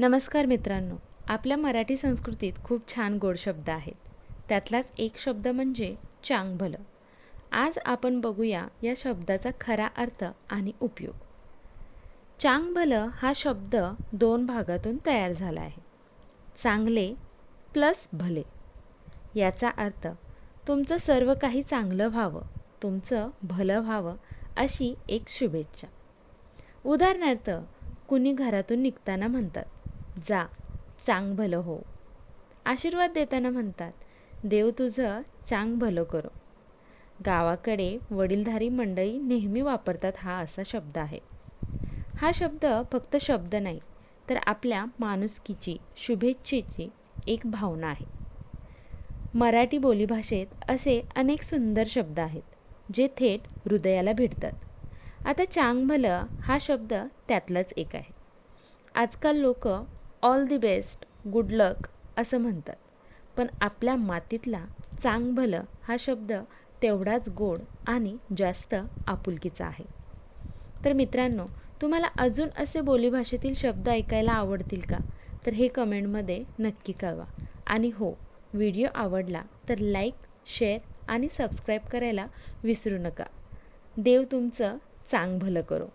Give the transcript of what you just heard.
नमस्कार मित्रांनो आपल्या मराठी संस्कृतीत खूप छान गोड शब्द आहेत. त्यातलाच एक शब्द म्हणजे चांग भलं आज आपण बघूया या शब्दाचा खरा अर्थ आणि उपयोग. चांग भलं हा शब्द दोन भागातून तयार झाला आहे. चांगले प्लस भले. याचा अर्थ तुमचं सर्व काही चांगलं व्हावं तुमचं भलं व्हावं अशी एक शुभेच्छा. उदाहरणार्थ कुणी घरातून निघताना म्हणतात जा चांग भलं हो. आशीर्वाद देताना म्हणतात देव तुझं चांग भलं करो. गावाकडे वडीलधारी मंडळी नेहमी वापरतात हा असा शब्द आहे. हा शब्द फक्त शब्द नाही तर आपल्या माणुसकीची शुभेच्छेची एक भावना आहे. मराठी बोलीभाषेत असे अनेक सुंदर शब्द आहेत जे थेट हृदयाला भिडतात आता चांग भलं हा शब्द त्यातलाच एक आहे. आजकाल लोक all the best good luck असं म्हणतात. पण आपल्या मातीतला चांग भलं हा शब्द तेवढाच गोड आणि जास्त आपुलकीचा आहे. तर मित्रांनो तुम्हाला अजून असे बोलीभाषेतील शब्द ऐकायला आवडतील का? तर हे कमेंटमध्ये नक्की कळवा. आणि हो व्हिडिओ आवडला तर लाईक शेअर आणि सबस्क्राईब करायला विसरू नका. देव तुमचं चांग भलं करो.